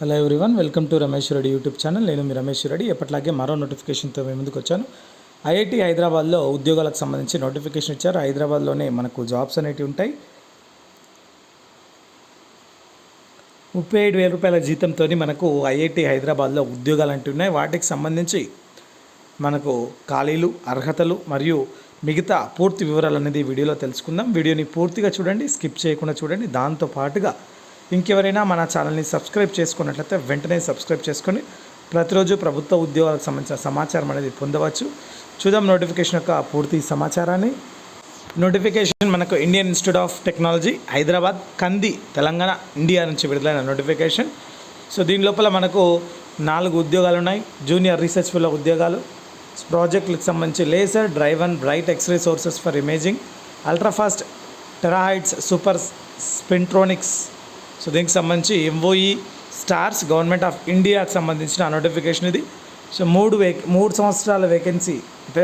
Hello everyone welcome to Ramesh Reddy YouTube channel నేను మీ రమేష్ రెడ్డి ఎప్పటిలాగే మరో నోటిఫికేషన్తో మేము ముందుకు వచ్చాను. ఐఐటి హైదరాబాద్లో ఉద్యోగాలకు సంబంధించి నోటిఫికేషన్ ఇచ్చారు. హైదరాబాద్లోనే మనకు జాబ్స్ అనేటివి ఉంటాయి. ముప్పై ఏడు వేల రూపాయల జీతంతో మనకు ఐఐటి హైదరాబాద్లో ఉద్యోగాలు అంటూ ఉన్నాయి. వాటికి సంబంధించి మనకు ఖాళీలు అర్హతలు మరియు మిగతా పూర్తి వివరాలు అనేది వీడియోలో తెలుసుకుందాం. వీడియోని పూర్తిగా చూడండి స్కిప్ చేయకుండా చూడండి. దాంతో పాటుగా ఇంకెవరైనా మన ఛానల్ని సబ్స్క్రైబ్ చేసుకున్నట్లయితే వెంటనే సబ్స్క్రైబ్ చేసుకొని ప్రతిరోజు ప్రభుత్వ ఉద్యోగాలకు సంబంధించిన సమాచారం అనేది పొందవచ్చు. చూద్దాం నోటిఫికేషన్ యొక్క పూర్తి సమాచారాన్ని. నోటిఫికేషన్ మనకు Indian Institute of Technology Hyderabad Kandi Telangana India నుంచి విడుదలైన నోటిఫికేషన్. సో దీని లోపల మనకు నాలుగు ఉద్యోగాలు ఉన్నాయి. జూనియర్ రీసెర్చ్ ఫెలో ఉద్యోగాలు ప్రాజెక్టులకు సంబంధించి laser drive and bright X ray sources for imaging ultrafast terahertz super spintronics so దీనికి సంబంధించి ఎంఓఈ స్టార్స్ గవర్నమెంట్ ఆఫ్ ఇండియాకి సంబంధించిన నోటిఫికేషన్ ఇది. సో మూడు వే మూడు సంవత్సరాల వేకెన్సీ అంటే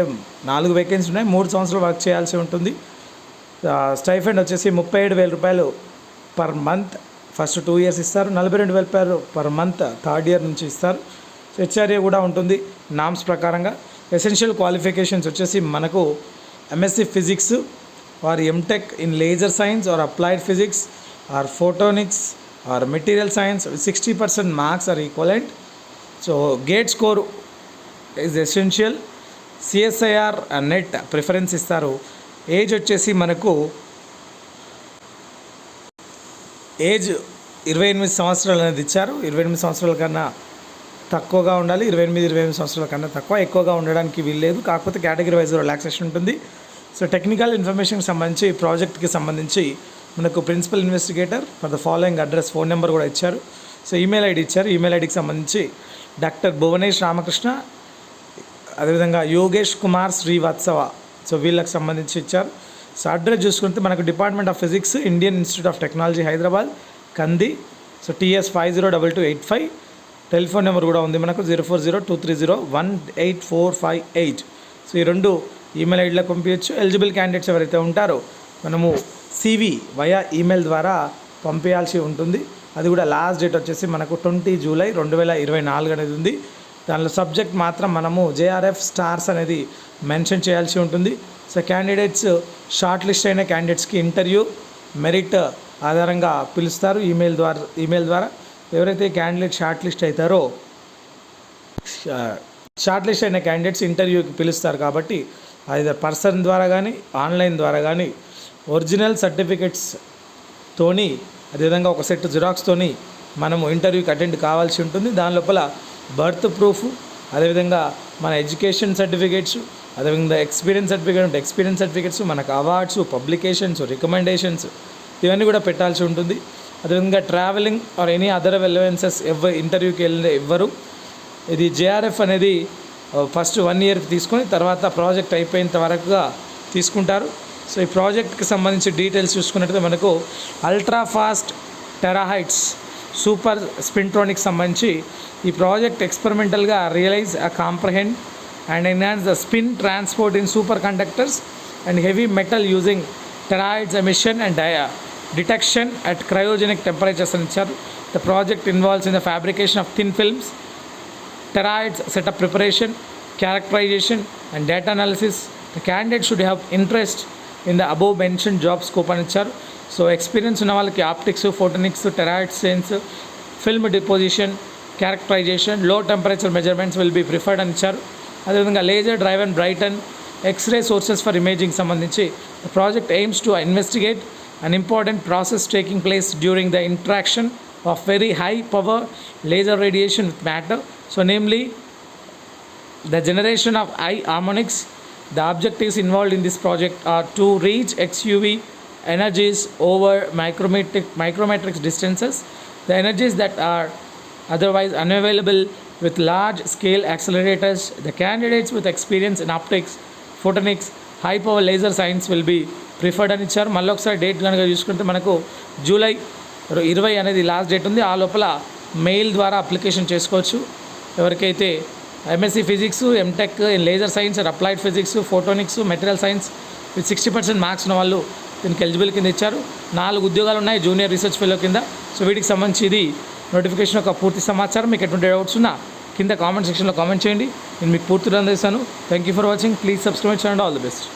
నాలుగు వేకెన్సీ ఉన్నాయి మూడు సంవత్సరాలు వర్క్ చేయాల్సి ఉంటుంది. స్టైఫెండ్ వచ్చేసి ముప్పై ఏడు వేల రూపాయలు per month first two years ఇస్తారు. నలభై రెండు వేల రూపాయలు పర్ మంత్ థర్డ్ ఇయర్ నుంచి ఇస్తారు. హెచ్ఆర్ఏ కూడా ఉంటుంది నామ్స్ ప్రకారంగా. ఎసెన్షియల్ క్వాలిఫికేషన్స్ వచ్చేసి మనకు MSc physics or MTech in laser science or applied physics or photonics or material science sixty percent marks or equivalent so GATE score is essential CSIR NET preference ఇస్తారు. Age వచ్చేసి మనకు age ఇరవై ఎనిమిది సంవత్సరాలు అనేది ఇచ్చారు. ఇరవై ఎనిమిది సంవత్సరాల కన్నా తక్కువగా ఉండాలి. ఇరవై ఎనిమిది ఇరవై ఎనిమిది సంవత్సరాల కన్నా తక్కువ. ఎక్కువగా ఉండడానికి వీల్లేదు కాకపోతే కేటగిరీ వైజ్ రిలాక్సేషన్ ఉంటుంది. సో టెక్నికల్ ఇన్ఫర్మేషన్కి సంబంధించి ప్రాజెక్ట్కి సంబంధించి మనకు principal investigator for the following address phone number కూడా ఇచ్చారు. సో ఈమెయిల్ ఐడి ఇచ్చారు. ఈమెయిల్ ఐడికి సంబంధించి డాక్టర్ భువనేష్ రామకృష్ణ అదేవిధంగా యోగేష్ కుమార్ శ్రీవాత్సవ సో వీళ్ళకి సంబంధించి ఇచ్చారు. సో అడ్రస్ చూసుకుంటే మనకు department of physics Indian Institute of Technology Hyderabad Kandi. So TS five zero double two eight five. Telephone number కూడా ఉంది మనకు zero four zero two three zero one eight four five eight. So ఈ రెండు email ఐడిలో పంపించచ్చు. Eligible candidates ఎవరైతే ఉంటారో మనము సివి వయా ఈమెయిల్ ద్వారా పంపించాల్సి ఉంటుంది. అది కూడా లాస్ట్ డేట్ వచ్చేసి మనకు ట్వంటీ జూలై రెండు వేల ఇరవై నాలుగు అనేది ఉంది. దానిలో సబ్జెక్ట్ మాత్రం మనము జేఆర్ఎఫ్ స్టార్స్ అనేది మెన్షన్ చేయాల్సి ఉంటుంది. సో క్యాండిడేట్స్ షార్ట్ లిస్ట్ అయిన క్యాండిడేట్స్కి ఇంటర్వ్యూ మెరిట్ ఆధారంగా పిలుస్తారు ఈమెయిల్ ద్వారా ఈమెయిల్ ద్వారా. ఎవరైతే క్యాండిడేట్ షార్ట్ లిస్ట్ అవుతారో షార్ట్ లిస్ట్ అయిన క్యాండిడేట్స్ ఇంటర్వ్యూకి పిలుస్తారు కాబట్టి అది పర్సన్ ద్వారా కానీ ఆన్లైన్ ద్వారా కానీ ఒరిజినల్ సర్టిఫికెట్స్ తోని అదేవిధంగా ఒక సెట్ జిరాక్స్తోని మనము ఇంటర్వ్యూకి అటెండ్ కావాల్సి ఉంటుంది. దాని లోపల బర్త్ ప్రూఫ్ అదేవిధంగా మన ఎడ్యుకేషన్ సర్టిఫికేట్స్ అదేవిధంగా ఎక్స్పీరియన్స్ సర్టిఫికేట్ ఉంటే ఎక్స్పీరియన్స్ సర్టిఫికేట్స్ మనకు అవార్డ్స్ పబ్లికేషన్స్ రికమెండేషన్స్ ఇవన్నీ కూడా పెట్టాల్సి ఉంటుంది. అదేవిధంగా travelling or any other allowances ఎవ్వ ఇంటర్వ్యూకి వెళ్ళిన ఎవ్వరు. ఇది జేఆర్ఎఫ్ అనేది ఫస్ట్ వన్ ఇయర్కి తీసుకొని తర్వాత ప్రాజెక్ట్ అయిపోయినంత వరకుగా తీసుకుంటారు. సో ఈ ప్రాజెక్ట్కి సంబంధించి డీటెయిల్స్ చూసుకున్నట్లయితే మనకు ultra fast terahertz super spintronic సంబంధించి ఈ project ఎక్స్పెరిమెంటల్గా realise a comprehend and enhance the spin transport in super conductors and heavy metal using terahertz emission and dia detection at cryogenic temperatures అని ఇచ్చారు. The project involves in the fabrication of thin films terahertz setup preparation characterisation and data analysis. The candidate should have interest in the above mention job scope అని ఇచ్చారు. So experience ఉన్న వాళ్ళకి optics photonics terahertz sense film deposition క్యారెక్టరైజేషన్లో temperature measurements will be preferred అని ఇచ్చారు. అదేవిధంగా laser drive and brighten X-ray sources for imaging సంబంధించి the project aims to investigate an important process taking place during the interaction of very high power laser radiation with matter so namely the generation of high harmonics The objectives involved in this project are to reach XUV energies over micrometric, micrometric distances, the energies that are otherwise unavailable with large scale accelerators. The candidates with experience in optics, photonics, high power laser science will be preferred అని ఇచ్చారు మళ్ళీ ఒకసారి date కనుక చూసుకుంటే మనకు July ఇరవై అనేది last date ఉంది ఆ లోపల మెయిల్ ద్వారా అప్లికేషన్ చేసుకోవచ్చు ఎవరికైతే MSc physics MTech in laser science and applied physics photonics material science with sixty percent marks ఉన్న వాళ్ళు దీనికి ఎలిజిబుల్ కింద ఇచ్చారు. నాలుగు ఉద్యోగాలు ఉన్నాయి జూనియర్ రీసెర్చ్ ఫెలో కింద. సో వీటికి సంబంధించి ఇది నోటిఫికేషన్ యొక్క పూర్తి సమాచారం. మీకు ఎటువంటి డౌట్స్ ఉన్నా కింద కామెంట్ సెక్షన్లో కామెంట్ చేయండి. నేను మీకు పూర్తిగా అందిస్తాను. Thank you for watching please subscribe చేయండి ఆల్ ది బెస్ట్